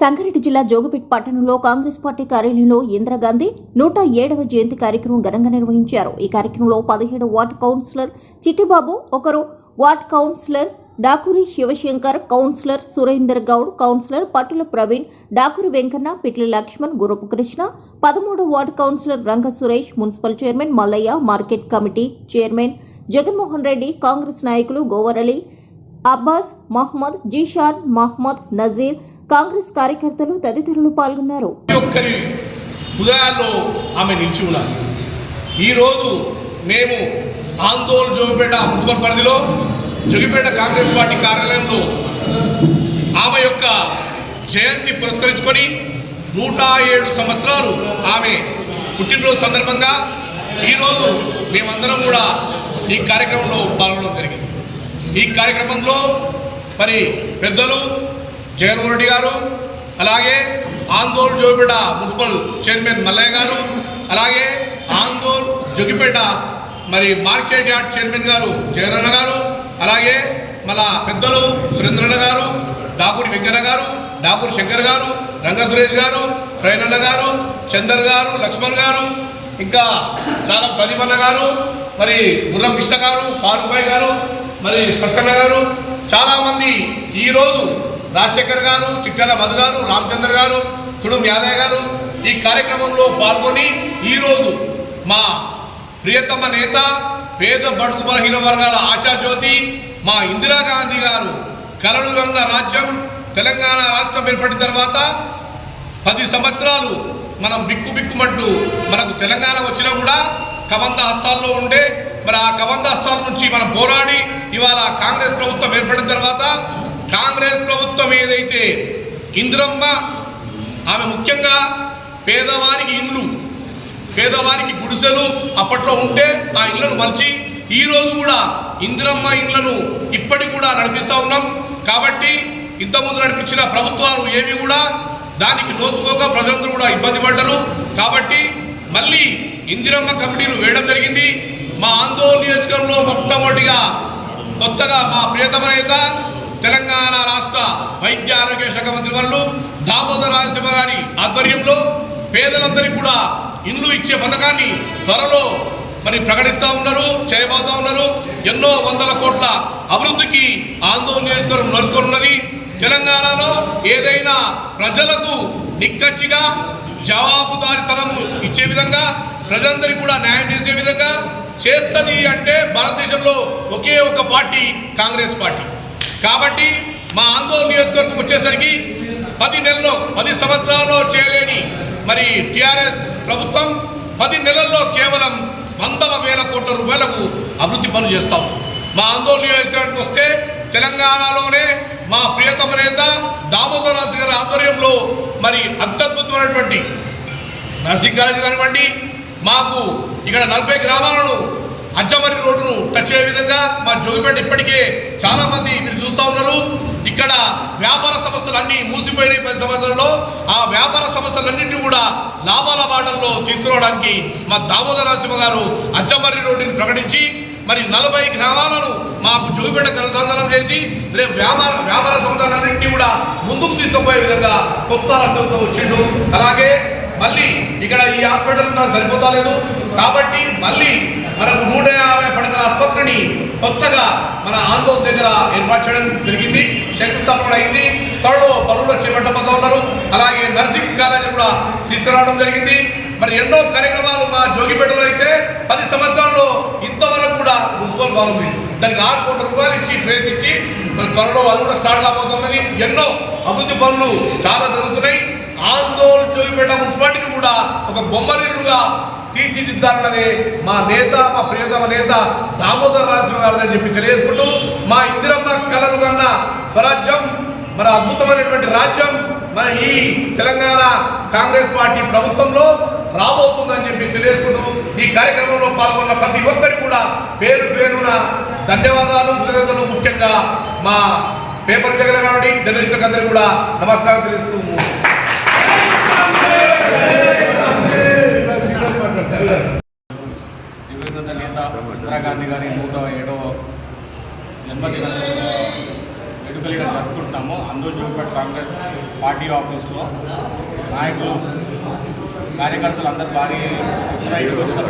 సంగారెడ్డి జిల్లా జోగిపేట్ పట్టణంలో కాంగ్రెస్ పార్టీ కార్యాలయంలో ఇందిరాగాంధీ నూట ఏడవ జయంతి కార్యక్రమం ఘనంగా నిర్వహించారు. ఈ కార్యక్రమంలో పదిహేడు వార్డు కౌన్సిలర్ చిట్టిబాబు ఒకరు ward councillor Dakuri Shivashankar councillor Surender Goud councillor Pattula Praveen Dakuri Venkanna పిట్ల లక్ష్మణ్ గురపు కృష్ణ పదమూడవ ward councillor Ranga Suresh municipal chairman Mallaiah market committee chairman Jaganmohan Reddy Congress నాయకులు గోవరలి అబ్బాస్ మహ్మద్ జీషాన్ మహ్మద్ నజీర్ కాంగ్రెస్ కార్యకర్తలు తదితరులు పాల్గొన్నారు. ప్రతి ఒక్కరి హృదయాల్లో ఆమె నిలిచి ఉన్నారు ఈరోజు మేము ఆందోళన జోగిపేట మున్సిపల్ పరిధిలో జోగిపేట కాంగ్రెస్ పార్టీ కార్యాలయంలో ఆమె యొక్క జయంతి పురస్కరించుకొని నూట ఏడు సంవత్సరాలు ఆమె పుట్టినరోజు సందర్భంగా ఈరోజు మేమందరం కూడా ఈ కార్యక్రమంలో పాల్గొనడం జరిగింది. ఈ కార్యక్రమంలో మరి పెద్దలు జగన్మోహన్ రెడ్డి గారు అలాగే ఆందోళన జోగిపేట మున్సిపల్ చైర్మన్ మల్లయ్య గారు అలాగే ఆందోళన్ జోగిపేట మరి మార్కెట్ యార్డ్ చైర్మన్ గారు జగనన్న గారు అలాగే మన పెద్దలు సురేంద్రన్న గారు డాకూరి వెంకన్న గారు డాకూరి శంకర్ గారు రంగ సురేష్ గారు ప్రయనన్న గారు చందర్ గారు లక్ష్మణ్ గారు ఇంకా చాలా ప్రదీపన్న గారు మరి గుర్రం కృష్ణ గారు ఫారూక్ భాయ్ గారు మరి సత్యన్న గారు చాలామంది ఈరోజు రాజశేఖర్ గారు చిట్టాల మధు గారు రామచంద్ర గారు తుడుం యాదయ్య గారు ఈ కార్యక్రమంలో పాల్గొని ఈరోజు మా ప్రియతమ నేత పేద బడుగు బలహీన వర్గాల ఆశాజ్యోతి మా ఇందిరాగాంధీ గారు కలలు కన్న రాజ్యం తెలంగాణ రాష్ట్రం ఏర్పడిన తర్వాత పది సంవత్సరాలు మనం బిక్కు బిక్కుమంటూ మనకు తెలంగాణ వచ్చినా కూడా కబంధ హస్తాల్లో ఉండే మరి ఆ కబంధ హస్తాల నుంచి మనం పోరాడి ప్రభుత్వం ఏర్పడిన తర్వాత కాంగ్రెస్ ప్రభుత్వం ఏదైతే ఇందిరమ్మ ఆమె ముఖ్యంగా పేదవారికి ఇండ్లు పేదవారికి గుడిసెలు అప్పట్లో ఉంటే ఆ ఇళ్ళను మలిచి ఈ రోజు కూడా ఇందిరమ్మ ఇండ్లను ఇప్పటికి కూడా నడిపిస్తూ ఉన్నాం. కాబట్టి ఇంతకుముందు నడిపించిన ప్రభుత్వాలు ఏవి కూడా దానికి నోచుకోక ప్రజలందరూ కూడా ఇబ్బంది పడ్డరు. కాబట్టి మళ్ళీ ఇందిరమ్మ కమిటీలు వేయడం జరిగింది. మా ఆందోళన నియోజకవర్గంలో కొత్తగా మా ప్రియతమ నేత తెలంగాణ రాష్ట్ర వైద్య ఆరోగ్య శాఖ మంత్రి వాళ్ళు దామోదర రాజశివ గారి ఆధ్వర్యంలో పేదలందరికీ కూడా ఇండ్లు ఇచ్చే పథకాన్ని త్వరలో మరి ప్రకటిస్తూ ఉన్నారు చేయబోతూ ఉన్నారు. ఎన్నో వందల కోట్ల అభివృద్ధికి ఆందోళన నియోజకవర్గం నడుచుకున్నది తెలంగాణలో ఏదైనా ప్రజలకు నిక్కచ్చిగా జవాబుదారితనము ఇచ్చే విధంగా ప్రజలందరికీ కూడా న్యాయం చేసే విధంగా చేస్తుంది అంటే భారతదేశంలో ఒకే ఒక పార్టీ కాంగ్రెస్ పార్టీ. కాబట్టి మా ఆందోళన నియోజకవర్గం వచ్చేసరికి పది నెలలో పది సంవత్సరాల్లో చేయలేని మరి టిఆర్ఎస్ ప్రభుత్వం పది నెలల్లో కేవలం వందల వేల కోట్ల రూపాయలకు అభివృద్ధి పనులు చేస్తాం మా ఆందోళన నియోజకవర్గానికి వస్తే తెలంగాణలోనే మా ప్రియతమ నేత దామోదర రాజు గారి ఆధ్వర్యంలో మరి అత్యద్భుతమైనటువంటి నర్సింగ్ కాలేజ్ కానివ్వండి మాకు ఇక్కడ నలభై గ్రామాలను అజ్జమరి రోడ్డును టచ్ అయ్యే విధంగా మా జోగిపేట ఇప్పటికే చాలా మంది మీరు చూస్తూ ఉన్నారు. ఇక్కడ వ్యాపార సంస్థలు అన్ని మూసిపోయినాయి పది సంవత్సరాల్లో. ఆ వ్యాపార సంస్థలన్నింటినీ కూడా లాభాల బాటల్లో తీసుకురావడానికి మా దామోదర నరసింహ గారు అజ్జమర్రి రోడ్డుని ప్రకటించి మరి నలభై గ్రామాలను మాకు జోగిపేట కనుసంధానం చేసి రేపు వ్యాపార వ్యాపార సంస్థలన్నింటినీ కూడా ముందుకు తీసుకుపోయే విధంగా కొత్త రచనతో వచ్చిండు. అలాగే మళ్ళీ ఇక్కడ ఈ హాస్పిటల్ నాకు సరిపోతా లేదు. కాబట్టి మళ్ళీ మనకు నూట యాభై పడకల ఆసుపత్రిని కొత్తగా మన ఆందోళన దగ్గర ఏర్పాటు చేయడం జరిగింది. శంకుస్థాపన అయింది. త్వరలో పనులు చేపట్టబోతా ఉన్నారు. అలాగే నర్సింగ్ కాలేజీ కూడా తీసుకురావడం జరిగింది. మరి ఎన్నో కార్యక్రమాలు మా జోగిపేటలో అయితే పది సంవత్సరాల్లో ఇంతవరకు కూడా మున్సిపల్ బాగుంది దానికి ఆరు కోట్ల రూపాయలు ఇచ్చి ప్లేస్ ఇచ్చి మరి త్వరలో అది కూడా స్టార్ట్ కాబోతున్నది ఎన్నో అభివృద్ధి పనులు చాలా జరుగుతున్నాయి. ఆందోళన జోగిపేట మున్సిపాలిటీని కూడా ఒక బొమ్మరిల్లుగా తీర్చిదిద్దాలన్నది మా నేత మా ప్రియతమ నేత దామోదర రాజు గారిని చెప్పి తెలియజేసుకుంటూ మా ఇందిరమ్మ కలలు కన్న స్వరాజ్యం మన అద్భుతమైనటువంటి రాజ్యం మన ఈ తెలంగాణ కాంగ్రెస్ పార్టీ ప్రభుత్వంలో రాబోతుందని చెప్పి తెలియజేసుకుంటూ ఈ కార్యక్రమంలో పాల్గొన్న ప్రతి ఒక్కరి కూడా పేరు పేరున ధన్యవాదాలు కృతజ్ఞతలు. ముఖ్యంగా మా పేపర్ దగ్గర కాబట్టి జర్నలిస్టులకు అందరికీ కూడా నమస్కారం తెలుస్తూ దివంగత నేత ఇందిరాగాంధీ గారి నూట ఏడవ జన్మదిన వేడుకలు ఇక్కడ జరుపుకుంటున్నాము అందరూ చూపెట్టు కాంగ్రెస్ పార్టీ పార్టీ ఆఫీస్లో నాయకులు కార్యకర్తలు అందరూ భారీ ఎత్తున ఇక్కడికి వచ్చినప్పుడు